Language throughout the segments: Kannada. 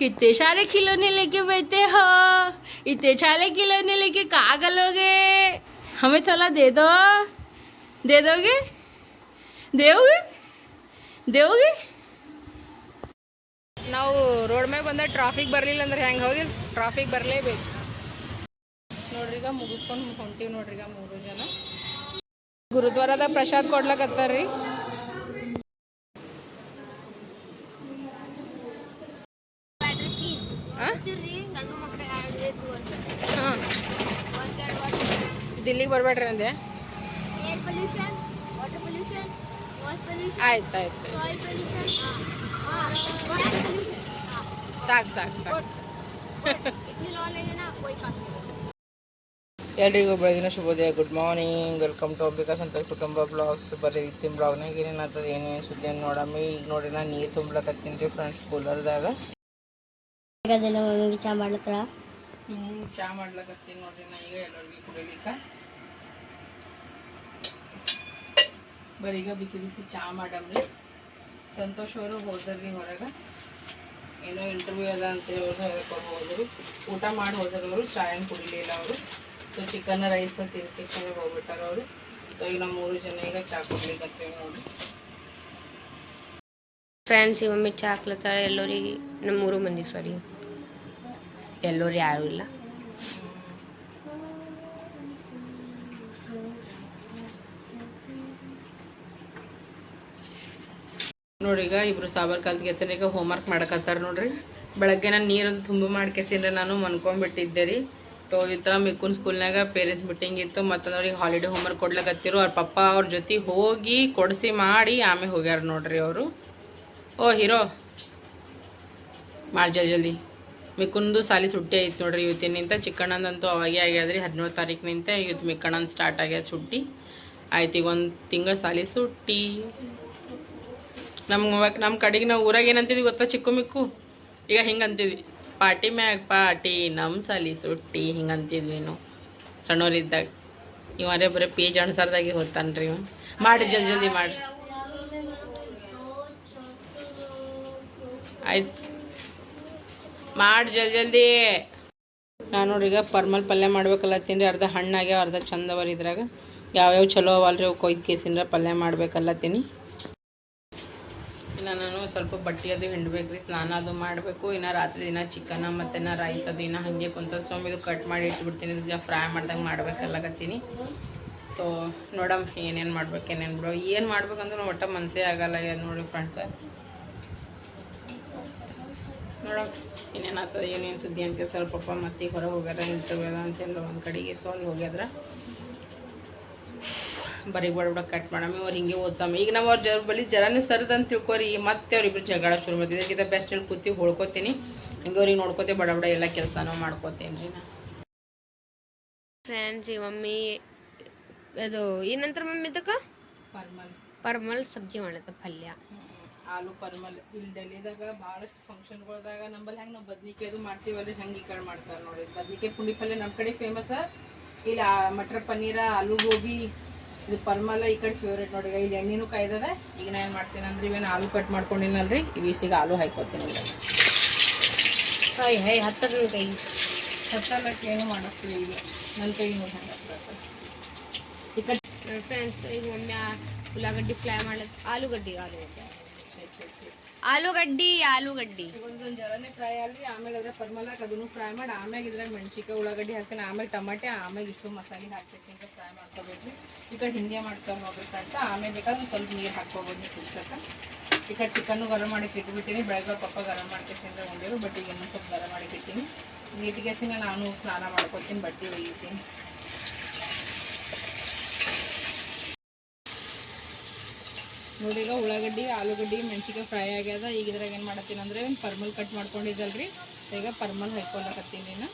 कितने सारे खिलौने लेके बैठे हो इतने सारे खिलौने लेके कहाँ गलोगे हमें थोड़ा दे दो दे दोगे ದೇವ್ಗೆ ದೇವ್ಗೆ ನಾವು ರೋಡ್ ಮ್ಯಾಗ ಬಂದ ಟ್ರಾಫಿಕ್ ಬರಲಿಲ್ಲ ಅಂದ್ರೆ ಹೆಂಗೆ ಹೌದಿ ಟ್ರಾಫಿಕ್ ಬರಲೇಬೇಕು ನೋಡ್ರಿ ಈಗ ಮುಗಿಸ್ಕೊಂಡು ಹೊಂಟೀವಿ ನೋಡ್ರಿ ಈಗ ಮೂರು ಜನ ಗುರುದ್ವಾರದ ಪ್ರಸಾದ್ ಕೊಡ್ಲಕತ್ತಾರ್ರಿ ದಿಲ್ಲಿಗೆ ಬರಬೇಡ್ರಿ ಅಂದೆ. Air pollution water pollution pollution ಆಯ್ತು ಆಯ್ತು. ಸಾಕು ಸಾಕು ಸಾಕು. ಎಲ್ರಿಗೂ ಬೆಳಗಿನ ಶುಭೋದಯ good morning welcome to Ambika Santosh ಕುಟುಂಬ ಬ್ಲಾಗ್ಸ್. ಬರೀ ಇತ್ತಿನ ಬ್ಲಾಗ್ನಾಗ ಏನೇನಾಗ್ತದೆ ಏನೇನು ಸುದ್ದಿ ನೋಡಮ್ಮಿ ಈಗ ನೋಡಿ ನಾನು ನೀರು ತುಂಬಲಕತ್ತೀನಿ ರೀ ಫ್ರೆಂಡ್ಸ್ ಕೂಲರ್ದಾಗ ಚಾ ಮಾಡ್ಲತ್ತಳ ಹ್ಞೂ ಚಾ ಮಾಡ್ಲಕತ್ತೀನಿ ನೋಡ್ರಿ ನಾ ಈಗ ಎಲ್ಲರಿಗೂ ಕುಡಿಲಿಕ್ಕೆ ಬರೀ ಈಗ ಬಿಸಿ ಬಿಸಿ ಚಹಾ ಮಾಡಮ್ರಿ ಸಂತೋಷ್ ಅವರು ಹೋದ್ರಿ ಹೊರಗೆ. ಏನೋ ಇಂಟರ್ವ್ಯೂ ಅದ ಅಂತೇಳಿ ಅವ್ರು ಹೋದರು. ಊಟ ಮಾಡಿ ಹೋದ್ರವರು ಅವರು ಚಾ ಏನು ಕುಡಿಲಿಲ್ಲ ಅವರು. ಸೊ ಚಿಕನ್ ರೈಸ್ ತಿನ್ಕಿಸ್ಕೊಂಡು ಹೋಗ್ಬಿಟ್ಟಾರ ಅವರು. ಸೊ ಈಗ ನಾವು ಮೂರು ಜನ ಈಗ ಚಾ ಕುಡ್ಲಿಕ್ಕೆ ನೋಡಿ ಫ್ರೆಂಡ್ಸ್ ಈ ಮಮ್ಮಿ ಚಾ ಹಾಕ್ಲತ್ತಾಳೆ. ಎಲ್ಲರಿಗೆ ನಮ್ಮ ಮೂರು ಮಂದಿ ಸಾರಿ ಎಲ್ಲರೂ ಯಾರೂ ಇಲ್ಲ. ನೋಡ್ರಿ ಈಗ ಇಬ್ರು ಸಾಬರ್ ಕಲ್ತ್ ಈಗ ಹೋಮ್ವರ್ಕ್ ಮಾಡಕತ್ತಾರ ನೋಡ್ರಿ. ಬೆಳಗ್ಗೆ ನಾನು ನೀರು ತುಂಬ ಮಾಡ್ಕೆಸಿಂದ್ರೆ ನಾನು ಮನ್ಕೊಂಡ್ಬಿಟ್ಟಿದ್ದೆ ರೀ. ತೋ ಇತ್ತ ಮಿಕ್ಕುನ್ ಸ್ಕೂಲ್ನಾಗ ಪೇರೆಂಟ್ಸ್ ಮೀಟಿಂಗ್ ಇತ್ತು ಮತ್ತು ಅವ್ರಿಗೆ ಹಾಲಿಡೇ ಹೋಮ್ವರ್ಕ್ ಕೊಡ್ಲಕತ್ತಿರು. ಅವ್ರ ಪಪ್ಪ ಅವ್ರ ಜೊತೆ ಹೋಗಿ ಕೊಡಿಸಿ ಮಾಡಿ ಆಮೇಲೆ ಹೋಗ್ಯಾರ ನೋಡ್ರಿ ಅವರು. Oh, hero. ಮಾಡಿ ಜಲ್ ಜಲ್ದಿ. ಮಿಕ್ಕುಂದು ಸಾಲಿ ಸುಟ್ಟಿ ಐತೆ ನೋಡ್ರಿ ಇವತ್ತಿನಿಂದ. ಚಿಕ್ಕಣ್ಣಂದಂತೂ ಅವಾಗೇ ಆಗ್ಯಾದ್ರಿ ಹದಿನೇಳು ತಾರೀಕಿನಿಂದ. ಇವತ್ತು ಮಿಕ್ಕಣ್ಣಂದು ಸ್ಟಾರ್ಟ್ ಆಗ್ಯದ ಸುಟ್ಟಿ. ಆಯ್ತು, ಈಗ ಒಂದು ತಿಂಗಳ ಸಾಲಿ ಸುಟ್ಟಿ. ನಮ್ಮ ನಮ್ಮ ಕಡೆಗೆ ನಾವು ಊರಾಗ ಏನಂತಿದ್ವಿ ಗೊತ್ತಾ ಚಿಕ್ಕು ಮಿಕ್ಕು? ಈಗ ಹಿಂಗೆ ಅಂತಿದ್ವಿ ಪಾರ್ಟಿ ಮ್ಯಾಗ ಪಾರ್ಟಿ ನಮ್ಮ ಸಾಲಿ ಸುಟ್ಟಿ ಹಿಂಗೆ ಅಂತಿದ್ವಿ ನಾವು ಸಣ್ಣವ್ರಿದ್ದಾಗ ಇವರೇ ಬರೀ ಪೇಜ್ ಅಣ್ಸಾರ್ದಾಗೆ ಹೋಗ್ತಾನ್ರಿ ರೀ ಮಾಡಿ ಜಲ್ದಿ ಜಲ್ದಿ ಮಾಡಿ. ಆಯ್ತು. ಮಾಡಿ ಜಲ್ದಿ ಜಲ್ದಿ. ನಾನು ನೋಡ್ರಿ ಈಗ ಪರ್ಮಲ್ ಪಲ್ಯ ಮಾಡ್ಬೇಕಲ್ಲ ರೀ ಅರ್ಧ ಹಣ್ಣಾಗ್ಯಾವ, ಅರ್ಧ ಚಂದ ಅವರಿ ಇದ್ರಾಗ. ಯಾವ್ಯಾವ ಚಲೋ ಅವಲ್ರಿ ಅವು ಕೊಯ್ದು ಕೇಸಿಂದ್ರ ಪಲ್ಯ ಮಾಡ್ಬೇಕಲ್ಲತ್ತೀನಿ ನಾನು ಸ್ವಲ್ಪ ಬಟ್ಟೆ ಅದು ಹಿಂಡ್ಬೇಕು ರೀ ಸ್ನಾನ ಅದು ಮಾಡಬೇಕು. ಇನ್ನು ರಾತ್ರಿ ದಿನ ಚಿಕನ ಮತ್ತು ನಾ ರೈಸ್ ಅದು ಇನ್ನು ಹಾಗೆ ಕುಂತ ಸೋಮ್ ಇದು ಕಟ್ ಮಾಡಿ ಇಟ್ಬಿಡ್ತೀನಿ, ಇದು ಫ್ರೈ ಮಾಡ್ದಂಗೆ ಮಾಡ್ಬೇಕಲ್ಲಕತ್ತೀನಿ ಸೊ ನೋಡಮ್ ಏನೇನು ಮಾಡ್ಬೇಕು, ಏನೇನು ಬಿಡೋ. ಏನು ಮಾಡ್ಬೇಕಂದ್ರೆ ಒಟ್ಟ ಮನಸ್ಸೇ ಆಗಲ್ಲ ಏನು ನೋಡಿ ಫ್ರೆಂಡ್ಸ ನೋಡಮ್ ಇನ್ನೇನು ಆಗ್ತದೆ ಏನೇನು ಸುದ್ದಿ ಅಂತ ಸ್ವಲ್ಪ ಪಪ್ಪ ಮತ್ತೆ ಹೊರಗೆ ಹೋಗ್ಯಾರ ಇಂಟರ್ವ್ಯೂ ಅಂತೇಳಿ ಒಂದು ಕಡೆಗೆ ಸೊ ಅಲ್ಲಿ ಹೋಗ್ಯಾದ್ರ. ಬರೀ ಬಡ ಕಟ್ ಮಾಡಮ್ಮ ಅವ್ರು ಹಿಂಗೆ ಓದ್ಸಮ್ಮ ಈಗ ನಾವು ಅವ್ರ ಜರ ಬಳಿ ಜರಾನು ಸರದ್ ಅಂತ ತಿಳ್ಕೊರಿ ಮತ್ತೆ ಅವ್ರಿಬ್ರು ಜಗಳ ಶುರು ಮಾಡ್ತೀವಿ. ಇದಕ್ಕಿಂತ ಬೆಸ್ಟ್ ಹೇಳಿ ಕೂತಿ ಹೊಳ್ಕೊತೀನಿ. ಹಿಂಗೆ ಅವ್ರಿಗೆ ನೋಡ್ಕೋತೆ ಬಡ ಬಡ ಎಲ್ಲ ಕೆಲಸನೂ ಮಾಡ್ಕೋತೀನಿ. ರೀ ನಾ ಫ್ರೆಂಡ್ಸ್ ಈ ಮಮ್ಮಿ ಅದು ಏನಂತರ ಮಮ್ಮಿ ಇದಕ್ಕೆ? ಪರ್ಮಲ್. ಪರ್ಮಲ್ ಸಬ್ಜಿ ಮಾಡತ್ತ ಪಲ್ಯ. ಆಲೂ ಪರ್ಮಲ್. ಇಲ್ಲಿ ಡೆಲ್ಲಿದಾಗ ಭಾಳಷ್ಟು ಫಂಕ್ಷನ್ಗಳ್ದಾಗ ನಂಬಲ್ಲಿ ಹೆಂಗೆ ನಾವು ಬದ್ನಿಕಾಯಿ ಅದು ಮಾಡ್ತೀವಲ್ಲ ಹೆಂಗೆ ಈ ಕಡೆ ಮಾಡ್ತಾರೆ ನೋಡಿ ಬದ್ನಿಕಾಯಿ ಪುಂಡಿ ಪಲ್ಯ ನಮ್ಮ ಕಡೆ ಫೇಮಸ್ ಇಲ್ಲಿ ಮಟ್ರ್ ಮಟರ್ ಪನ್ನೀರ ಆಲೂ ಗೋಬಿ ಇದು ಪರ್ಮಲ್ಲ ಈ ಕಡೆ ಫೇವ್ರೇಟ್ ನೋಡ್ರಿ ಇಲ್ಲಿ ಎಣ್ಣೆನೂ ಕಾಯ್ದದೆ ಈಗ ನಾ ಏನು ಮಾಡ್ತೀನಿ ಅಂದ್ರೆ ಇವೇನು ಆಲೂ ಕಟ್ ಮಾಡ್ಕೊಂಡಿನಲ್ರಿ? ಇವಿಸಿಗೆ ಆಲೂ ಹಾಕೋತೀನಿ ಈಗ. ಹೈ ಹೈ ಹತ್ತರ ನನ್ನ ಕೈ. ಹತ್ತಲಕ್ಕೆ ಏನು ಮಾಡಿಸ್ತೀವಿ ಈಗ? ನನ್ನ ಕೈ ಈ ಕಡೆ ಫ್ರೆಂಡ್ಸ್ ಈಗ ಒಮ್ಮೆ ಉಳ್ಳಾಗಡ್ಡಿ ಫ್ರೈ ಮಾಡ್ಲತ್ತ. ಆಲೂಗಡ್ಡಿ ಆಲೂಗಡ್ಡಿ ಆಲೂಗಡ್ಡಿ ಆಲೂಗಡ್ಡಿ. ಒಂದೊಂದು ಜರನೇ ಫ್ರೈ ಅಲ್ರಿ ಆಮೇಲೆ ಅದ್ರ ಪರ್ಮಲಾಕ್ ಅದನ್ನು ಫ್ರೈ ಮಾಡಿ. ಆಮ್ಯಾಗ ಇದ್ರಾಗ ಮೆಣಸಿಕಾಯಿ ಉಳ್ಳಾಗಡ್ಡಿ ಹಾಕ್ತೀನಿ. ಆಮೇಲೆ ಟಮಾಟೆ ಆಮೇಲೆ ಇಷ್ಟು ಮಸಾಲೆ ಹಾಕ್ತೀನಿ ಫ್ರೈ ಮಾಡ್ಕೋಬೇಕು ಈ ಕಡೆ ಹಿಂಗೆ ಮಾಡ್ಕೊಂಡು ಹೋಗ್ಬೇಕು ಅಂತ ಆಮೇಲೆ ಬೇಕಾದ್ರೆ ಸ್ವಲ್ಪ ನೀರು ಹಾಕ್ಕೋಬೋದು ನೀವು ಕುಡ್ಸಕ್ಕೆ. ಈ ಕಡೆ ಚಿಕನ್ನು ಗರಂ ಮಾಡಿ ಇಟ್ಬಿಟ್ಟಿನಿ. ಬೆಳಗ್ಗೆ ಪಪ್ಪ ಗರಂ ಮಾಡ್ಕೇಸಿಂದ ಉಂಡಿರು, ಬಟ್ ಈಗ ಇನ್ನೊಂದು ಸ್ವಲ್ಪ ಗರಂ ಮಾಡಿ ಇಟ್ಟಿನಿ. ನೀಟಿಗೆಸಿನ ನಾನು ಸ್ನಾನ ಮಾಡ್ಕೊತೀನಿ ಬಟ್ಟೆ ಒಯ್ತೀನಿ ನೋಡಿ ಈಗ ಉಳ್ಳಾಗಡ್ಡಿ ಆಲೂಗಡ್ಡಿ ಮೆಣಸಿಕಾಯಿ ಫ್ರೈ ಆಗ್ಯದ. ಈಗ ಇದ್ರಾಗ ಏನು ಮಾಡತ್ತೀನಿ ಅಂದರೆ ಪರ್ಮಲ್ ಕಟ್ ಮಾಡ್ಕೊಂಡಿದ್ದಲ್ರಿ. ಈಗ ಪರ್ಮಲ್ ಹಾಕೊಳಕತ್ತೀನಿ ನೀನು.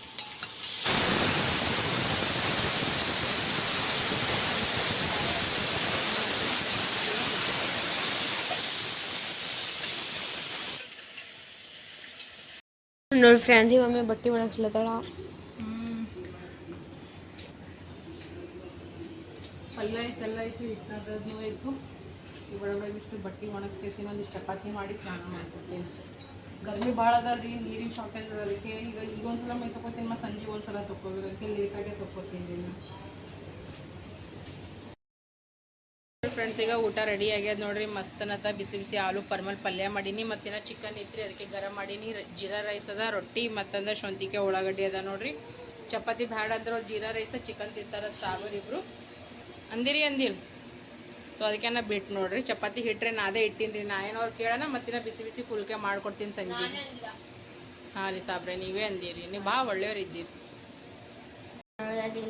ನೋಡಿ ಫ್ರೆಂಡ್ಸ್ ಈ ಮಮ್ಮಿ ಬಟ್ಟೆ ಒಣಗಿಸ್ಲತ್ತಾಳ ಪಲ್ಯ ಐತೆಲ್ಲ ಐತಿ. ಈ ಒಳಗಡೆ ಇಷ್ಟು ಬಟ್ಟೆ ಒಣಗಿಸ್ಕೇಸಿ ಒಂದಿಷ್ಟು ಚಪಾತಿ ಮಾಡಿ ಸ್ನಾನ ಮಾಡ್ಕೊತೀನಿ. ಗರ್ಮಿ ಭಾಳ ಅದ ರೀ, ನೀರಿನ ಶಾರ್ಟೇಜ್ ಅದ ಅದಕ್ಕೆ ಈಗ ಈಗ ಒಂದ್ಸಲ ಮೈ ತೊಗೋತೀನಿ ಮತ್ತು ಸಂಜೆ ಒಂದ್ಸಲ ತೊಗೋಬೇಕು ಅದಕ್ಕೆ ಲೇಟಾಗೆ ತೊಗೋತೀನಿ ರೀ ಫ್ರೆಂಡ್ಸ್ ಈಗ ಊಟ ರೆಡಿ ಆಗ್ಯದ ನೋಡ್ರಿ ಮಸ್ತನತ ಬಿಸಿ ಬಿಸಿ ಆಲೂ ಪರ್ಮಲ್ ಪಲ್ಯ ಮಾಡೀನಿ ಮತ್ತಿನ ಚಿಕನ್ ಐತ್ರಿ, ಅದಕ್ಕೆ ಗರಂ ಮಾಡೀನಿ ಜೀರಾ ರೈಸ್ ಅದ, ರೊಟ್ಟಿ ಮತ್ತಂದ್ರೆ ಶೊಂತಿಕೆ ಉಳ್ಳಾಗಡ್ಡಿ ಅದ ನೋಡ್ರಿ. ಚಪಾತಿ ಬ್ಯಾಡ ಅಂದ್ರೆ ಜೀರಾ ರೈಸ್ ಚಿಕನ್ ತಿಂತಾರ ಸಾಗರ್ ಇಬ್ರು. ಅಂದಿರಿ ಅಂದಿರಿ. ಸೊ ಅದಕ್ಕೆ ನಾ ಬಿಟ್ಟು ನೋಡ್ರಿ. ಚಪಾತಿ ಹಿಟ್ರೆ ನಾದೇ ಇಟ್ಟಿನಿ ರೀ ನಾ ಏನೋ ಅವ್ರು ಕೇಳೋಣ ಮತ್ತಿನ ಬಿಸಿ ಬಿಸಿ ಫುಲ್ಕೆ ಮಾಡ್ಕೊಡ್ತೀನಿ ಸಂಜೆ. ಹಾಂ ರೀ ಸಾಬ್ರೆ ನೀವೇ ಅಂದಿರಿ. ನೀವು ಭಾಳ ಒಳ್ಳೆಯವ್ರು ಇದ್ದೀರಿ.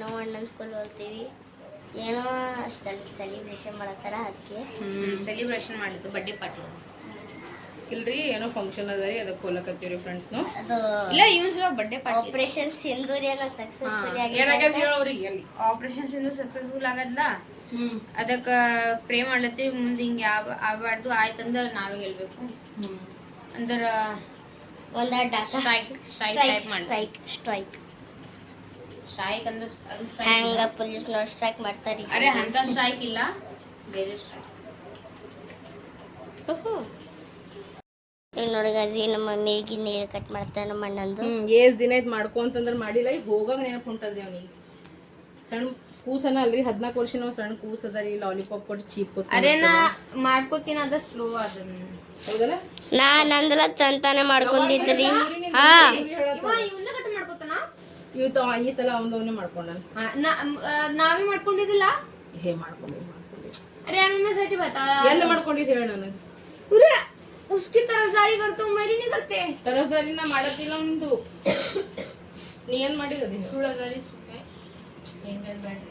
ನಾವು ಅಣ್ಣನ ಸ್ಕೂಲ್ ಹೋಗ್ತೀವಿ. ಏನೋ ಸೆಲಿಬ್ರೇಷನ್ ಮಾಡತ್ತಾರ ಅದಕ್ಕೆ ಸೆಲಿಬ್ರೇಷನ್ ಮಾಡಿದ್ದು ಬರ್ಡೇ ಪಾರ್ಟಿ ಇಲ್ರಿ ಏನೋ ಫಂಕ್ಷನ್ ಅದ ರೀ ಅದಕ್ಕೆ ಹೋಲಕತ್ತೀವಿ ಫ್ರೆಂಡ್ಸ್ ಅದು ಇಲ್ಲ usual birthday party operation Sindoor ಎಲ್ಲ ಸಕ್ಸಸ್ಫುಲ್ ಎಲ್ಲಿ ಆಪರೇಷನ್ಸ್ ಇನ್ನೂ ಸಕ್ಸಸ್ಫುಲ್ ಆಗದ್ಲ? ಅದಕ್ಕ ಪ್ರೇ ಮಾಡ್ಲತ್ತೀವಿ ಮುಂದೆ ಹಿಂಗೆ ಯಾವ ಆಗ್ಬಾರ್ದು ಆಯ್ತಂದ್ರ ನಾವೇ ಗೆಲ್ಬೇಕು. ಅಂದ್ರ ಒಂದ ಸ್ಟ್ರೈಕ್ ಸ್ಟ್ರೈಕ್ ಟೈಪ್ ಮಾಡಿ. Strike strike. ಸ್ಟ್ರೈಕ್ ಅಂದ್ರೆ ಅದು ಹ್ಯಾಂಗ ಪೊಲೀಸ್ ನೋಡಿ ಸ್ಟ್ರೈಕ್ ಮಾಡ್ತಾರೆ ಅರೆ ಅಂತ ಸ್ಟ್ರೈಕ್ ಇಲ್ಲ ಬೇರೆ ಸ್ಟ್ರೈಕ್. ಈಗ ನೋಡಿ ಗಾಜಿ ನಮ್ಮ ಮಮ್ಮಿಗೆ ನೀರು ಕಟ್ ಮಾಡ್ತಾರೆ ನಮ್ಮ ಅಣ್ಣಂದು. ಏಸ್ ದಿನ ಆಯ್ತು ಮಾಡ್ಕೊಂತಂದ್ರೆ ಮಾಡಿಲ್ಲ ಈಗ ಹೋಗಾಗ ನೆನಪು ಹೊಂಟದ್ರಿ ಅವ್ನಿಗೆ ಸಣ್ಣ ಕೂಸನ ಅಲ್ರಿ ಹದಿನಾಲ್ಕು ವರ್ಷ ನಾವು ಸಣ್ಣ ಕೂಸ್ ಅದ ರೀ ಲಾಲಿಪಾಪ್ ಕೊಟ್ಟು ಚೀಪ್ ಅರೆ ನಾ ಮಾಡ್ಕೋತೀನಿ ಅದ ಸ್ಲೋ ಅದನ್ನ ಹೌದಲ್ಲ ನಾ ನಂದಲ ತಂತಾನೆ ಮಾಡ್ಕೊಂಡಿದ್ರಿ ಹಾ ಇವಂದ ಕಟ್ ಮಾಡ್ಕೋತಾನ ಇವತ್ತು ಈ ಸಲ ಅವನ ಅವನೇ ಮಾಡ್ಕೊಂಡ ನಾವೇ ಮಾಡ್ಕೊಂಡಿದ್ದಿಲ್ಲ ಹೇ ಮಾಡ್ಕೊಂಡಿ ಮಾಡ್ಕೊಂಡಿ अरे यार मैं सच बता ಎಲ್ಲ ಮಾಡ್ಕೊಂಡಿದ್ದು ಹೇಳ ನನಗೆ पूरे उसकी तरफदारी करता हूँ मेरी नहीं करते ತರಹದಾರಿ ನಾ ಮಾಡತ್ತಿಲ್ಲ ಅವನಿಂದು ನೀ ಏನ್ ಮಾಡಿರೋದು ಸುಳ್ಳದಾರಿ ಸುಮ್ಮನೆ ಏನ್ ಬೇಡ್ರಿ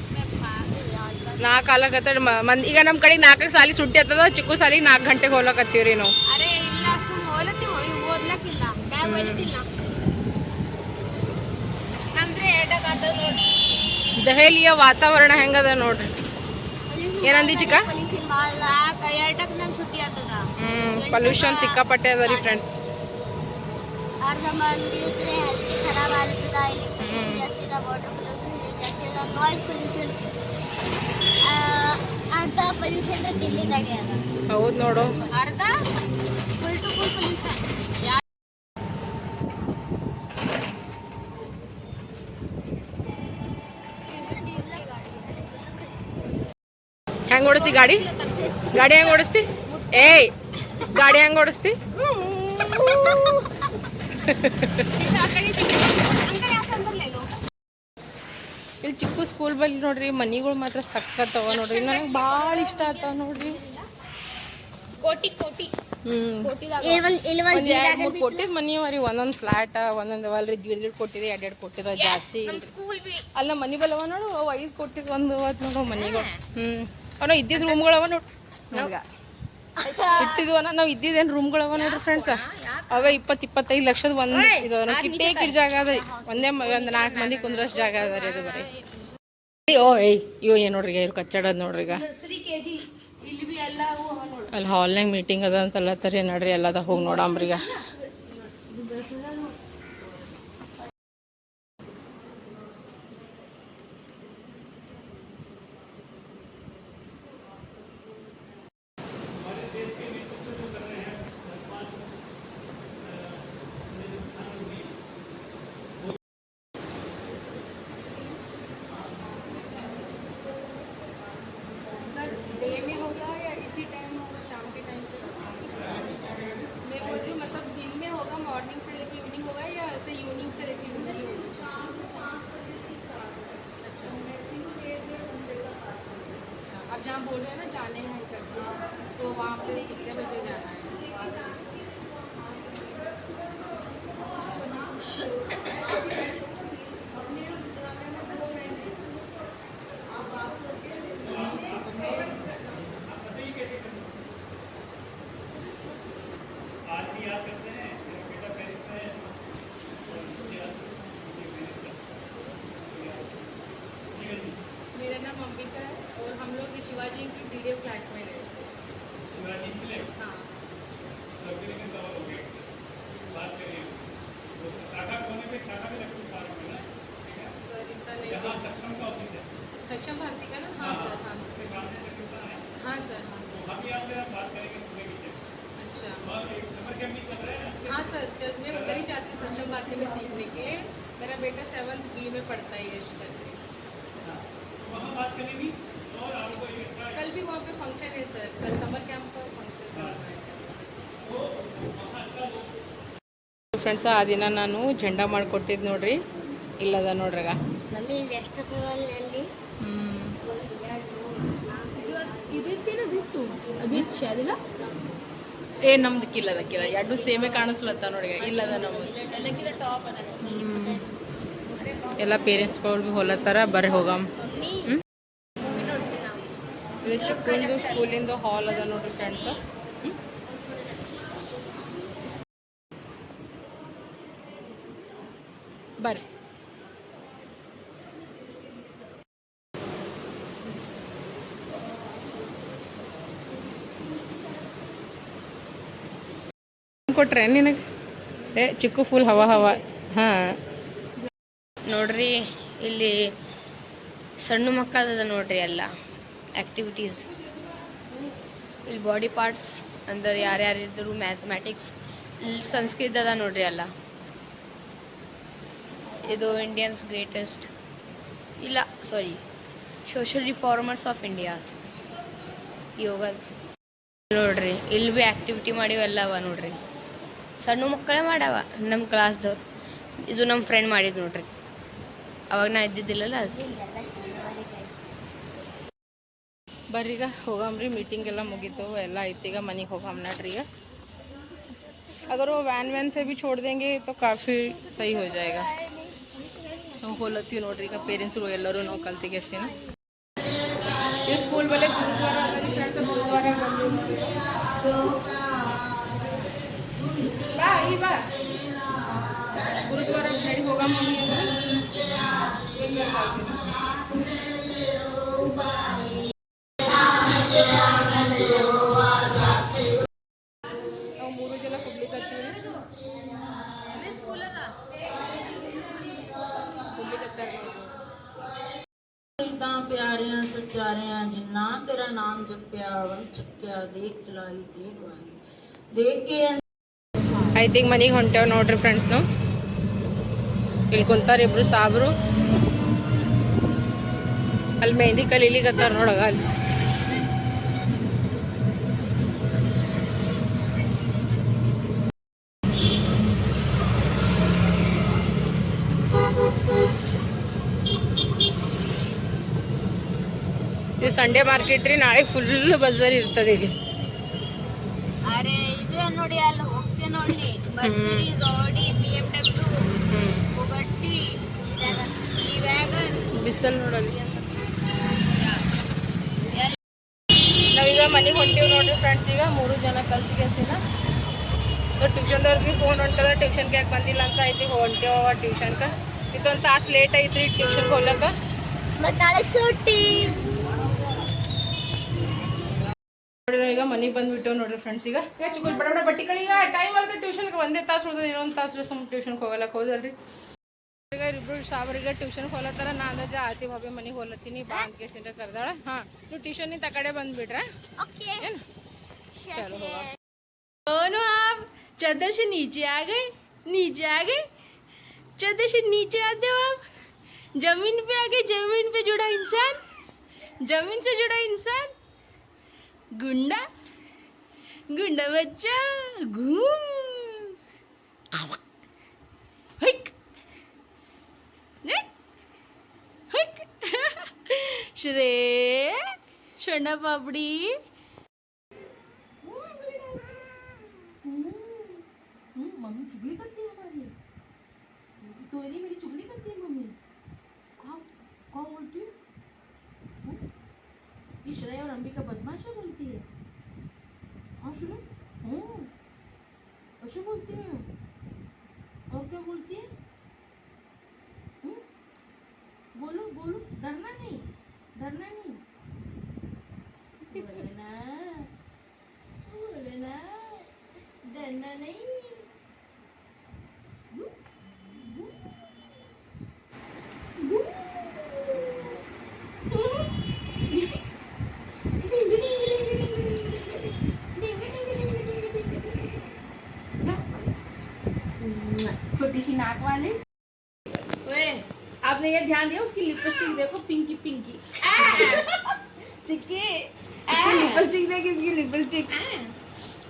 ನಾಲ್ಕು ಆಲಕತ್ತಡ ಮಂದಿ ಈಗ ನಮ್ಮ ಕಡೆ ನಾಲ್ಕಕ್ಕೆ ಸಾಲಿ ಸುಟ್ಟಿ ಆತದ ಚಿಕ್ಕ ಸಾಲಿ ನಾಲ್ಕು ಗಂಟೆಗೆ ಹೋಗ್ಲಕತ್ತೀವಿ ರೀ ನಾವು ದೆಹಲಿಯ ವಾತಾವರಣ ಹೆಂಗದ ನೋಡ್ರಿ? ಏನಂದಿ ಚಿಕ್ಕ? ಹ್ಮ್ ಪೊಲ್ಯೂಷನ್ ಸಿಕ್ಕಾಪಟ್ಟೆ ಅದ ರೀ ಫ್ರೆಂಡ್ಸ್ ಹ್ಮ್ ಹೌದು ನೋಡು. ಅರ್ಧ ಫುಲ್ ಟು ಫುಲ್ ಹೆಂಗ್ ಓಡಿಸ್ತಿ ಗಾಡಿ? ಗಾಡಿ ಹೆಂಗ್ ಓಡಿಸ್ತಿ? ಏಯ್ ಗಾಡಿ ಹೆಂಗ್ ಓಡಿಸ್ತಿ? ಇಲ್ಲಿ ಚಿಕ್ಕ ಸ್ಕೂಲ್ ಬಲ್ಲಿ ನೋಡ್ರಿ ಮನಿಗಳು ಮಾತ್ರ ಸಕ್ಕತ್ತವ ನೋಡ್ರಿ. ನನಗೆ ಭಾಳ ಇಷ್ಟ ಆತವ ನೋಡ್ರಿ. ಕೋಟಿ ಕೋಟಿ. ಒಂದ್ ಕೊಟ್ಟಿದ್ ಮನಿ ಅವರಿ ಒಂದೊಂದ್ ಫ್ಲಾಟ್ ಒಂದೊಂದ್ ಅವಲ್ರಿ ದೀಡ್ ದೀಡ್ ಕೊಟ್ಟಿದೆ ಎರಡ್ ಎರಡ್ ಕೊಟ್ಟಿದ ಜಾಸ್ತಿ. ಇಲ್ರಿ. School B. ಅಲ್ಲ ಮನಿ ಬಲವ ನೋಡು ಐದು ಐದ್ ಕೊಟ್ಟಿದ್ ಒಂದು ಅವತ್ ನೋಡು ಮನಿಗಳು. ಹ್ಮ್. ಅವನ ಇದ್ದಿದ್ ರೂಮ್ಗಳವ ನೋಡ್. ನಮ್ಗ. ಇಟ್ಟಿದ್ವ ನಾವು ಇದ್ದಿದ್ದೇನ್ ರೂಮ್ಗಳವ ನೋಡ್ರಿ ಫ್ರೆಂಡ್ಸ್ ಅವೇ ಇಪ್ಪತ್ ಇಪ್ಪತ್ತೈದು ಲಕ್ಷದ ಒಂದ್ ಇದು ಕಿಟ್ಟೇ ಕಿಟ್ ಜಾಗ ಅದ ರೀ. ಒಂದೇ ಮ- ಒಂದ್ ನಾಲ್ಕು ಮಂದಿ ಕುಂದ್ರಷ್ಟು ಜಾಗ ಅದ ರೀ ಅದು ಬರೀ. ಓ ಏಯ್ ಇವ ಏನ್ ನೋಡ್ರಿ ಇವ್ರು ಕಚ್ಚಡದ್ ನೋಡ್ರಿ ಈಗ? ಅಲ್ಲಿ ಹಾಲ್ನಾಗ ಮೀಟಿಂಗ್ ಅದ ಅಂತಲ್ಲ ತರಿ ನಡ್ರಿ ಎಲ್ಲದ ಹೋಗಿ ನೋಡಂಬ್ರಿ ಈಗ. जाती हूँ सक्षम भारती में सीखने के लिए मेरा बेटा सेवन बी में पढ़ता है यश करके कल भी वहाँ पे फंक्शन है सर कल समर कैंप का फंक्शन ಫ್ರೆಂಡ್ಸ ಆ ದಿನ ನಾನು ಜೆಂಡಾ ಮಾಡಿಕೊಟ್ಟಿದ್ದು ನೋಡ್ರಿ ಇಲ್ಲದ ನೋಡ್ರಾಗ ಮಮ್ಮಿ ಇಲ್ಲಿ ಎಷ್ಟು ಅಲ್ಲಿ ಇದಿತ್ತು ಅದು ಇಚ್ಛೆ ಅದಿಲ್ಲ ಏ ನಮ್ದು ಕಿಲ್ಲ ಎರಡು ಸೇಮೆ ಕಾಣಿಸ್ಲತ್ತ ನೋಡಿ, ಇಲ್ಲದ ನಮ್ದು. ಎಲ್ಲ ಪೇರೆಂಟ್ಸ್ಗಳು ಭೀ ಹೋಲತ್ತಾರ, ಬರ್ರಿ ಹೋಗಮ್. ಇದು ಚಿಕ್ಕಂದು ಸ್ಕೂಲಿಂದು ಹಾಲ್ ಅದ ನೋಡ್ರಿ ಫ್ರೆಂಡ್ಸ್ ಬರ್ರಿ. ಕೊಟ್ರೆ ನಿನಗೆ? ಏ, ಚಿಕ್ಕು ಫುಲ್ ಹವಾ ಹವಾ. ಹಾಂ. ನೋಡ್ರಿ, ಇಲ್ಲಿ ಸಣ್ಣ ಮಕ್ಕಳದ ನೋಡ್ರಿ ಎಲ್ಲ ಆ್ಯಕ್ಟಿವಿಟೀಸ್ ಇಲ್ಲಿ ಬಾಡಿ ಪಾರ್ಟ್ಸ್ ಅಂದ್ರೆ ಯಾರ್ಯಾರಿದ್ರು ಮ್ಯಾಥಮೆಟಿಕ್ಸ್ ಇಲ್ಲಿ ಸಂಸ್ಕೃತ ಅದ ನೋಡ್ರಿ ಎಲ್ಲ. ಇದು ಇಂಡಿಯನ್ಸ್ ಗ್ರೇಟೆಸ್ಟ್ ಇಲ್ಲ sorry social reformers of India ಯೋಗ. ನೋಡ್ರಿ, ಇಲ್ಲಿ ಭೀ ಆ್ಯಕ್ಟಿವಿಟಿ ಮಾಡಿವೆಲ್ಲ ಅವ ನೋಡ್ರಿ. ಸಣ್ಣ ಮಕ್ಕಳೇ ಮಾಡ್ಯಾವ ನಮ್ಮ ಕ್ಲಾಸ್ದವ್ರು ಇದು ನಮ್ಮ ಫ್ರೆಂಡ್ ಮಾಡಿದ್ದು ನೋಡ್ರಿ ಅವಾಗ ನಾ ಇದ್ದಿದ್ದಿಲ್ಲಲ್ಲ ಅದಕ್ಕೆ ಬರ್ರಿ ಈಗ ಹೋಗಮ್ರಿ ಮೀಟಿಂಗ್ ಎಲ್ಲ ಮುಗೀತು ಎಲ್ಲ ಐತಿ ಈಗ ಮನೆಗೆ ಹೋಗಮ್ ನಡ್ರಿ ಈಗ अगर वो वैन वैन से भी छोड़ देंगे तो काफ़ी सही हो जाएगा ನಾವು ಹೋಲತ್ತೀವಿ ನೋಡ್ರಿ ಈಗ ಪೇರೆಂಟ್ಸ್ಗಳು ಎಲ್ಲರೂ ನಾವು ಕಲ್ತಿಗೆಸ್ತೀನ ಈ ಸ್ಕೂಲ್ ಬಲೆ ಗುರುದ್ವಾರ ಫ್ರೆಂಡ್ಸ್ ಗುರುದ್ವಾರ ಬಂದು ಬಾ ಈ ಬಾ ಗುರುದ್ವಾರ ನಡಿ ಹೋಗಮ್ಮ ಮಮ್ಮಿ ನಾವು ಮೂರು ಜನ ಕೊಡ್ಲಿಕ್ಕತ್ತೀವಿ ಕೊಡ್ಲಿಕ್ಕತ್ತಾರ ನೋಡ್ರಿ ਤਾਂ ਪਿਆਰਿਆਂ ਸਚਾਰਿਆਂ ਜਿੰਨਾ ਤੇਰਾ ਨਾਮ ਜਪਿਆ ਵੰ ਚੱਕਿਆ ਦੇਖ ਚਲਾਈ ਦੇਖ ਵਾਈ ਦੇਖ ਕੇ ಐ ಮನೆಗೆ ಹೊಂಟೇವ್ ನೋಡ್ರಿ ಫ್ರೆಂಡ್ಸ್ ನಾವು ಇಲ್ಲಿ ಕುಂತಾರ ಇಬ್ರು ಸಾಬ್ರು. ಅಲ್ಲಿ ಮೆಹಂದಿ ಕಲೀಲಿಕತ್ತಾರ ನೋಡಗ ಅಲ್ಲಿ. ಇದು ಸಂಡೇ ಮಾರ್ಕೆಟ್ ರೀ, ನಾಳೆ ಫುಲ್ ಬಜಾರ್ ಇರ್ತದೆ ಇಲ್ಲಿ. ನೋಡಿ Mercedes Audi B M W hmm Bugatti ಈ ವ್ಯಾಗನ್ ಬಿಸಲ್ ನೋಡಲ್ಲಿ. ನಾವೀಗ ಮನೆಗೆ ಹೊಂಟೀವಿ ನೋಡ್ರಿ ಫ್ರೆಂಡ್ಸ್ ಈಗ ಮೂರು ಜನ ಕಲ್ತಿಗೆಸಿನ ಟ್ಯೂಷನ್ದವ್ರಿಗೆ ಭೀ ಫೋನ್ ಹೊಂಟದ ಟ್ಯೂಷನ್ಗೆ ಯಾಕೆ ಬಂದಿಲ್ಲ ಅಂತ ಐತಿ ಹೊಂಟೇವ ಟ್ಯೂಷನ್ಗೆ ಇದೊಂದು ತಾಸು ಲೇಟ್ ಐತ್ರಿ ಟ್ಯೂಷನ್ಗೆ ಹೋಗ್ಲಕ್ಕ ಮತ್ತೆ ನಾಳೆ ಸುಟ್ಟಿ ಈಗ ಮನೆಗೆ ಬಂದ್ಬಿಟ್ಟು ನೋಡ್ರಿ ಫ್ರೆಂಡ್ಸ್ ಈಗ ಚಿಕ್ಕ ಬಡ ಬಡ ಬಟ್ಟಿಗಳೀಗ ಟೈಮ್ ಅಲ್ದ ಟ್ಯೂಷನ್ಗೆ ಒಂದೇ ತಾಸು ಉಳ್ದದ ಇನ್ನೊಂದು ತಾಸು ಸುಮ್ಮನೆ ಟ್ಯೂಷನ್ಗೆ ಹೋಗಲಕ್ಕೆ ಹೋದಲ್ರಿ ಈಗ ಇಬ್ರು ಸಾಬರಿಗೆ ಟ್ಯೂಷನ್ಗೆ ಹೋಲತ್ತಾರ ನಾನು ಜಾ ಆತಿ ಭಾಬಿ ಮನೆಗೆ ಹೋಲತ್ತೀನಿ ಬಾ ಅಂತ ಕೇಸಿಂದ ಕರ್ದಾಳ ಹಾಂ ನೀವು ಟ್ಯೂಷನಿಂದ ಆ ಕಡೆ ಬಂದ್ಬಿಟ್ರೆ ಓಕೆ ಏನು चलो होगा दोनों आप चादर से नीचे आ गए नीचे आ गए चादर से नीचे आते हो आप जमीन पे आ गए जमीन पे जुड़ा इंसान जमीन से जुड़ा इंसान गुंडा गुंडा बच्चा घूम। श्रे शोना पापड़ी। करना नहीं। छोटी सी नाक वाले। ओए आपने ये ध्यान दिया उसकी लिपस्टिक देखो पिंकी पिंकी चिक्की लिपस्टिक देख इसकी लिपस्टिक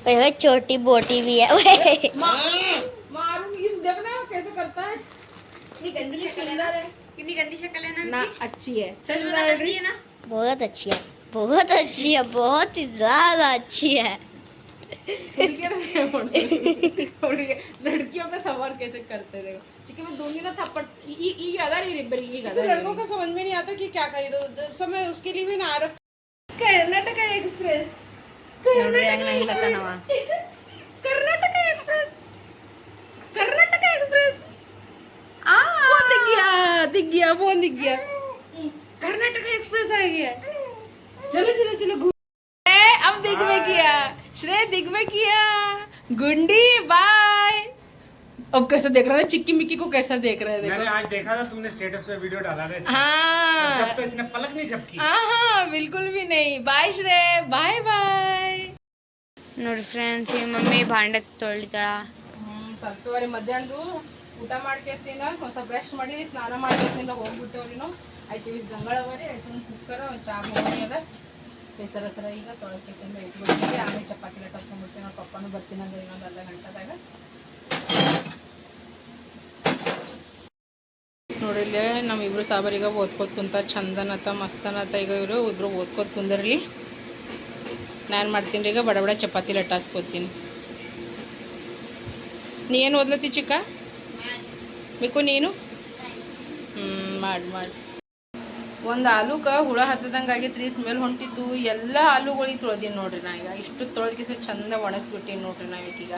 भाई भाई छोटी बोटी भी है इस देखना कैसे करता है। कितनी गंदी शक्ल है कितनी गंदी शक्ल है ना ना अच्छी है। सच बता है ना? बहुत अच्छी है बहुत अच्छी है बहुत ही ज़्यादा अच्छी है। लड़कियों का सवार कैसे करते थे चिकन में दोनों ना थप्पड़ ये गधा रिबरी ये गधा तो लड़कों का समझ में नहीं आता कि क्या खरीदो तो, तो समय उसके लिए भी ना आरफ कर्नाटक का express Karnataka express. Karnataka express. Phone दिख गया दिख गया फ़ोन दिख गया. कर्नाटक एक्सप्रेस आ गया चलो चलो चलो अब दिख में किया. श्रेय दिख में किया. गुंडी बा अब कैसा देख रहा है चिक्की मिक्की को कैसा देख रहा है मैंने देखो आज देखा था तुमने स्टेटस पे वीडियो डाला था इसका। हाँ जब तो इसने पलक नहीं झपकी हाँ हाँ बिल्कुल भी नहीं बाय श्रेय बाय बाय ನೋಡ್ರಿ ಫ್ರೆಂಡ್ಸ್ ಈ ಮಮ್ಮಿ ಭಾಂಡೆ ತೊಳಿತಾಳ ಹ್ಮ್ ಸ್ವಲ್ಪವರೆ ಮಧ್ಯಾಹ್ನದು ಊಟ ಮಾಡ್ಕೇಸಿನ ಒಂದ್ ಸ್ವಲ್ಪ ರೆಸ್ಟ್ ಮಾಡಿ ಸ್ನಾನ ಮಾಡ್ಕೇಸಿನ ಹೋಗ್ಬಿಟ್ಟೇವ್ರಿ ನಾವು ಆಯ್ತು ಇಸ್ ಗಂಗಳವರಿ ಆಯ್ತು ಒಂದು ಕುಕ್ಕರ್ ಒಂದು ಚಾ ಬೋಗಣಿ ಅದ ಹೆಸರ ಸರ ಈಗ ತೊಳಕೇಸಿಂದ ಇಟ್ಬಿಡ್ತೀವಿ ಆಮೇಲೆ ಚಪಾತಿ ಲಟ್ಸ್ಕೊಂಡ್ಬಿಡ್ತೀವಿ ನಮ್ಮ ಪಪ್ಪನೂ ಬರ್ತೀನಿ ಅಂದ್ರೆ ಇನ್ನೊಂದು ಅರ್ಧ ಗಂಟೆದಾಗ ನೋಡ್ರಿ ಇಲ್ಲೇ ನಮ್ಮ ಇಬ್ರು ಸಾಬರಿಗ ಓದ್ಕೋತ ಕುಂತ ಚಂದನತ, ಮಸ್ತನತ, ಈಗ ಇವರು ಇಬ್ಬರು ಓದ್ಕೋತ ಕುಂದಿರಲಿ. ನಾನು ಮಾಡ್ತೀನಿ ರೀ, ಈಗ ಬಡ ಬಡ ಚಪಾತಿ ಲಟ್ಟಾಸ್ಕೋತೀನಿ. ನೀ ಏನು ಓದ್ಲತ್ತಿ ಚಿಕ್ಕ? ಮಿಕ್ಕು ನೀನು? ಹ್ಞೂ ಮಾಡಿ ಮಾಡಿ. ಒಂದು ಆಲೂಕ ಹುಳ ಹತ್ತದಂಗೆ ಆಗೈತೆ ರೀ ಸ್ಮೆಲ್ ಹೊಂಟಿತ್ತು ಎಲ್ಲ ಆಲೂಗಳಿಗೆ ತೊಳೆದೀನಿ ನೋಡ್ರಿ ನಾ ಈಗ. ಇಷ್ಟು ತೊಳೆದಿಸ ಚಂದ ಒಣಗಿಸ್ಬಿಟ್ಟೀನಿ ನೋಡ್ರಿ ಈಗ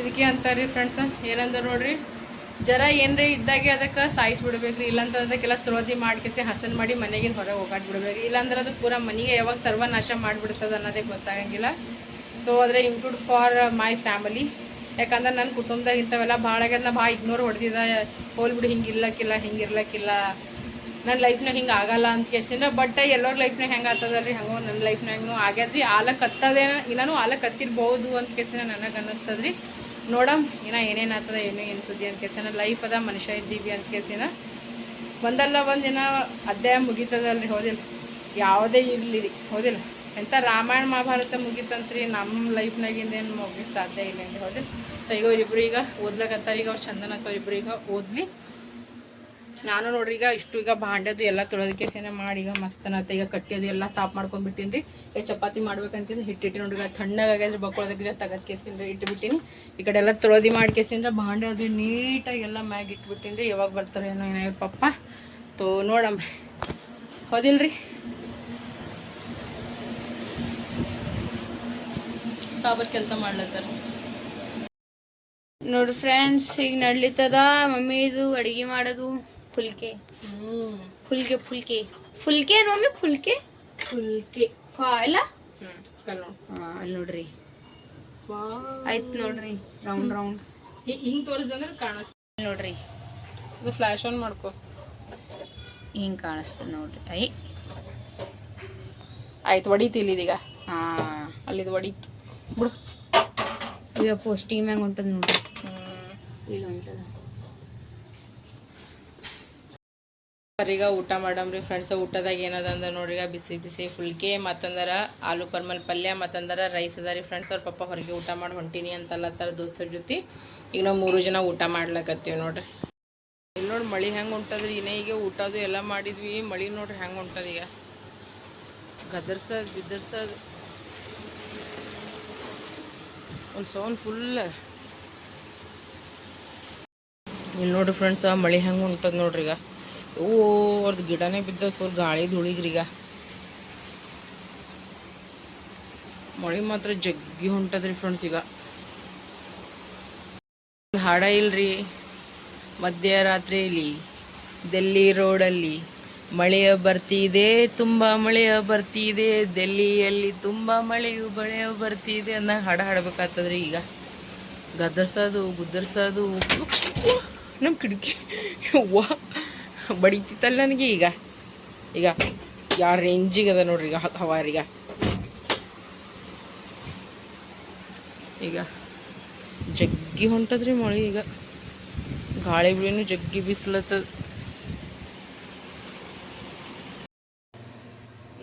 ಇದಕ್ಕೆ ಅಂತಾರೀ ಫ್ರೆಂಡ್ಸ್ ಏನಂದ್ರೆ ನೋಡ್ರಿ? ಜರ ಏನ್ರಿ ಇದ್ದಾಗೆ ಅದಕ್ಕೆ ಸಾಯಿಸ್ಬಿಡ್ಬೇಕ್ರಿ ಇಲ್ಲಾಂದ್ರೆ ಅದಕ್ಕೆಲ್ಲ ತ್ರೋದಿ ಮಾಡ್ಕೇಸಿ ಹಸನ್ ಮಾಡಿ ಮನೆಗೆ ಹೊರಗೆ ಹೋಗಾಡ್ಬಿಡ್ಬೇಕ್ರಿ. ಇಲ್ಲಾಂದ್ರೆ ಅದು ಪೂರ ಮನೆಗೆ ಯಾವಾಗ ಸರ್ವನಾಶ ಮಾಡಿಬಿಡ್ತದೆ ಅನ್ನೋದೇ ಗೊತ್ತಾಗಂಗಿಲ್ಲ. ಸೊ ಆದರೆ ಇನ್ಕ್ಲೂಡ್ ಫಾರ್ ಮೈ ಫ್ಯಾಮಿಲಿ ಯಾಕಂದ್ರೆ ನನ್ನ ಕುಟುಂಬದಾಗ ಇಂಥವೆಲ್ಲ ಭಾಳ ಆಗ್ಯದ, ನಾ ಭಾಳ ಇಗ್ನೋರ್ ಹೊಡೆದಿದ್ದ ಹೋಲ್ಬಿಡು ಹಿಂಗೆ ಇರ್ಲಕ್ಕಿಲ್ಲ ಹಿಂಗೆ ಇರ್ಲಕ್ಕಿಲ್ಲ. ನನ್ನ ಲೈಫ್ನಾಗ ಹಿಂಗೆ ಆಗಲ್ಲ ಅಂತ ಕೇಸಿಂದ ಬಟ್ ಎಲ್ಲರ ಲೈಫ್ನಾಗ ಹೆಂಗೆ ಆಗ್ತದಲ್ರಿ ಹಂಗೋ ನನ್ನ ಲೈಫ್ನಾಗೂ ಆಗ್ಯದ್ರಿ. ಆಲಕ್ಕೆ ಕತ್ತದೇನ ಇನ್ನೂ ಆಲಕ್ಕೆ ಹತ್ತಿರ್ಬೋದು ಅಂತ ಕೇಸಿನ ನನಗೆ ಅನ್ನಿಸ್ತದ್ರಿ. ನೋಡಮ್ ಏನ ಏನೇನು ಆಗ್ತದ, ಏನು ಏನು ಸುದ್ದಿ ಅಂತ ಕೇಸಿನ ಲೈಫ್ ಅದ, ಮನುಷ್ಯ ಇದ್ದೀವಿ ಅಂತ ಕೇಸಿನ ಒಂದಲ್ಲ ಒಂದು ದಿನ ಅಧ್ಯಾಯ ಮುಗೀತದಲ್ರಿ ಹೋದಿಲ್ಲ. ಯಾವುದೇ ಇರಲಿ, ಹೌದಿಲ್ಲ. ಎಂಥ ರಾಮಾಯಣ ಮಹಾಭಾರತ ಮುಗೀತಂತ್ರಿ ನಮ್ಮ ಲೈಫ್ನಾಗಿಂದೇನು ಮುಗಿಯೋಕ್ಕೆ ಸಾಧ್ಯ ಇಲ್ಲ ಅಂತ ಹೌದಿಲ್ಲ. ಸೊ ಈಗ ಇವ್ರಿಬ್ರು ಈಗ ಈಗ ಅವ್ರು ಚಂದನ ಇಬ್ರು ಈಗ ಓದ್ವಿ ನಾನು ನೋಡ್ರಿ, ಈಗ ಇಷ್ಟು ಈಗ ಭಾಂಡ್ಯದು ಎಲ್ಲ ತೊಳೋದಕ್ಕೆ ಸೇನೆ ಮಾಡಿ, ಈಗ ಮಸ್ತನತ್ತೆ, ಈಗ ಕಟ್ಟಿಯೋದು ಎಲ್ಲ ಸಾಫ್ ಮಾಡ್ಕೊಂಡ್ಬಿಟ್ಟಿನಿ ರೀ ಈಗ ಚಪಾತಿ ಮಾಡ್ಬೇಕಂತ ಹಿಟ್ಟಿಟ್ಟು ನೋಡ್ರಿ, ಈಗ ಬಕ್ಕೊಳೋದಕ್ಕೆ ತಗದ್ ಕೇಸಿಂದ್ರೆ ಇಟ್ಬಿಟ್ಟಿನಿ. ಈ ಕಡೆ ಎಲ್ಲ ತೊಳೆದಿ ಮಾಡಿ ಕೇಸಿಂದ್ರೆ ಭಾಂಡೆ ಅದು ನೀಟಾಗಿ ಎಲ್ಲ ಮ್ಯಾಗ ಇಟ್ಬಿಟ್ಟಿನಿ ರೀ ಯಾವಾಗ ಬರ್ತಾರೆ ಏನೋ ಏನೋ ಪಪ್ಪ ತೋ, ನೋಡಮ್ರಿ. ಹೋದಿಲ್ರಿ? ಸಾಬರ್ ಕೆಲಸ ಮಾಡ್ಲತ್ತಾರ? ನೋಡ್ರಿ ಫ್ರೆಂಡ್ಸ್ ಈಗ ನಡ್ಲಿತ್ತದ. ಮಮ್ಮಿದು ಅಡಿಗೆ ಮಾಡೋದು. ಫುಲ್ಕೆ ಫುಲ್ಕೆ ಫುಲ್ಕೆ ಫುಲ್ಕೆ ಏನ್ ಮಮ್ಮಿ ಫುಲ್ಕೆ ಫುಲ್ಕೆ ಹಾ ಇಲ್ಲ ಅಲ್ಲಿ ನೋಡ್ರಿ. ಆಯ್ತು ನೋಡ್ರಿ ರೌಂಡ್ ರೌಂಡ್ ಹಿಂಗೆ ತೋರಿಸ್ದಂದ್ರೆ ಕಾಣಿಸ್ತದೆ ನೋಡ್ರಿ. ಇದು ಫ್ಲ್ಯಾಶ್ ಆನ್ ಮಾಡ್ಕೋ. ಹಿಂಗ್ ಕಾಣಿಸ್ತದೆ ನೋಡ್ರಿ. ಐ. ಆಯ್ತು ಹೊಡಿತಿಲ್ಲ ಇಲ್ಲಿದೀಗ. ಹಾ. ಅಲ್ಲಿದು ಹೊಡಿತು ಬಿಡು. ಈಗ ಪೋಸ್ಟಿಂಗ್ ಮ್ಯಾಗ ಹೊಂಟದ ನೋಡ್ರಿ. ಹ್ಞೂ ಈಗ ಹೊಂಟದ ಈಗ ಊಟ ಮಾಡಮ್ರಿ ಫ್ರೆಂಡ್ಸ್ ಊಟದಾಗ ಏನದ ಅಂದ್ರೆ ನೋಡ್ರಿ, ಈಗ ಬಿಸಿ ಬಿಸಿ ಫುಲ್ಕೆ ಮತ್ತಂದ್ರ ಆಲೂ ಪರ್ಮಲ್ ಪಲ್ಯ, ಮತ್ತಂದ್ರ ರೈಸ್ ಅದ ರೀ ಫ್ರೆಂಡ್ಸ್ ಅವ್ರ ಪಪ್ಪ ಹೊರಗೆ ಊಟ ಮಾಡಿ ಹೊಂಟೀನಿ ಅಂತಲ್ಲತ್ತಾರ ದೋಸ್ತರ ಜೊತೆ. ಈಗ ನಾವು ಮೂರು ಜನ ಊಟ ಮಾಡ್ಲಕತ್ತೀವಿ ನೋಡ್ರಿ. ಇಲ್ಲಿ ನೋಡಿ ಮಳಿ ಹೆಂಗೆ ಉಂಟದ್ರಿ, ಇನ್ನೇ ಈಗ ಊಟದು ಎಲ್ಲ ಮಾಡಿದ್ವಿ, ಮಳಿ ನೋಡ್ರಿ ಹೆಂಗೆ ಉಂಟದ ಈಗ. ಗದರ್ಸದ್ ಒಂದು ಸೌಂಡ್ ಫುಲ್ ಇಲ್ಲಿ ನೋಡ್ರಿ ಫ್ರೆಂಡ್ಸ್ ಮಳೆ ಹೆಂಗೆ ಉಂಟದ್ ನೋಡ್ರಿ ಈಗ. ಓ ಅವ್ರದ್ದು ಗಿಡನೇ ಬಿದ್ದ ಫುಲ್ ಗಾಳಿ ಧೂಳಿಗ್ರಿ ಈಗ ಮಳೆ ಮಾತ್ರ ಜಗ್ಗಿ ಹೊಂಟದ್ರಿ ಫ್ರೆಂಡ್ಸ್ ಈಗ. ಹಾಡ ಇಲ್ರಿ. ಮಧ್ಯರಾತ್ರಿಯಲ್ಲಿ ಡೆಲ್ಲಿ ರೋಡಲ್ಲಿ, ಮಳೆಯ ಬರ್ತಿದೆ, ತುಂಬ ಮಳೆಯ ಬರ್ತಿದೆ ಡೆಲ್ಲಿಯಲ್ಲಿ ತುಂಬ ಮಳೆಯು ಮಳೆಯ ಬರ್ತಿದೆ ಅನ್ನೋ ಹಾಡ ಹಾಡಬೇಕಾಗ್ತದ್ರಿ ಈಗ. ಗದರ್ಸೋದು, ಗುದ್ದರ್ಸೋದು ನಮ್ಮ ಕಿಟಕಿ ಬಡಿತಿತ್ತಲ್ಲ ನನಗೆ ಈಗ. ಈಗ ಯಾವ ರೇಂಜಿಗೆ ಅದ ನೋಡ್ರಿ ಈಗ ಹವಾರಿಗ. ಈಗ ಜಗ್ಗಿ ಹೊಂಟದ್ರಿ ಮಳೆ ಈಗ. ಗಾಳಿ ಬಿಳಿನೂ ಜಗ್ಗಿ ಬಿಸಿಲತ್ತದ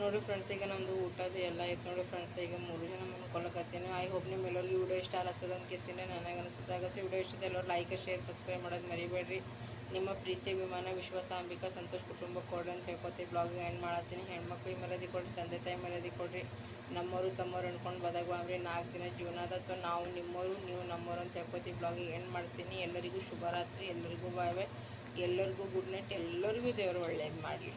ನೋಡಿ ಫ್ರೆಂಡ್ಸ್ ಈಗ ನಮ್ಮದು ಊಟದ ಎಲ್ಲ ಐತೆ ನೋಡಿ ಫ್ರೆಂಡ್ಸ್ ಈಗ ಮೂರು ಜನ ಮನ್ಕೊಳಕತ್ತೀನಿ ಐ ಹೋಪ್ ನಿಮ್ಮ ಎಲ್ಲರೂ ವಿಡಿಯೋ ಇಷ್ಟ ಆಗತ್ತದ ಅಂತ ಕೇಸಿನ ನನಗೆ ಅನಿಸುತ್ತೆ. ಸಿ ವಿಡಿಯೋ ಇಷ್ಟ ಎಲ್ಲರೂ ಲೈಕ್ ಶೇರ್ ಸಬ್ಸ್ಕ್ರೈಬ್ ಮಾಡೋದು ಮರಿಬೇಡ್ರಿ. ನಿಮ್ಮ ಪ್ರೀತಿ, ಅಭಿಮಾನ, ವಿಶ್ವಾಸ, ಅಂಬಿಕಾ, ಸಂತೋಷ್, ಕುಟುಂಬ ಕೊಡ್ರಿ ಅಂತ ಹೇಳ್ಕೊತೀವಿ. ಬ್ಲಾಗಿಂಗ್ ಎಂಡ್ ಮಾಡತ್ತೀನಿ ಹೆಣ್ಮಕ್ಳಿಗೆ ಮರ್ಯಾದೆ ಕೊಡ್ರಿ, ತಂದೆ ತಾಯಿ ಮರ್ಯಾದೆ ಕೊಡ್ರಿ. ನಮ್ಮವರು ತಮ್ಮವ್ರು ಅನ್ಕೊಂಡು ಬದಗ್ಬಾಮ್ರಿ ನಾಲ್ಕು ದಿನ ಜೀವನ ಅದ ಅಥವಾ ನಾವು ನಿಮ್ಮವರು ನೀವು ನಮ್ಮವರು ಅಂತ ಹೇಳ್ಕೊತೀವಿ. ಬ್ಲಾಗಿಂಗ್ ಎಂಡ್ ಮಾಡ್ತೀನಿ. ಎಲ್ಲರಿಗೂ ಶುಭರಾತ್ರಿ. ಎಲ್ಲರಿಗೂ ಬಾಯ್ ಬಾಯ್ ಎಲ್ಲರಿಗೂ ಗುಡ್ ನೈಟ್ ಎಲ್ಲರಿಗೂ ದೇವರು ಒಳ್ಳೇದು ಮಾಡಲಿ.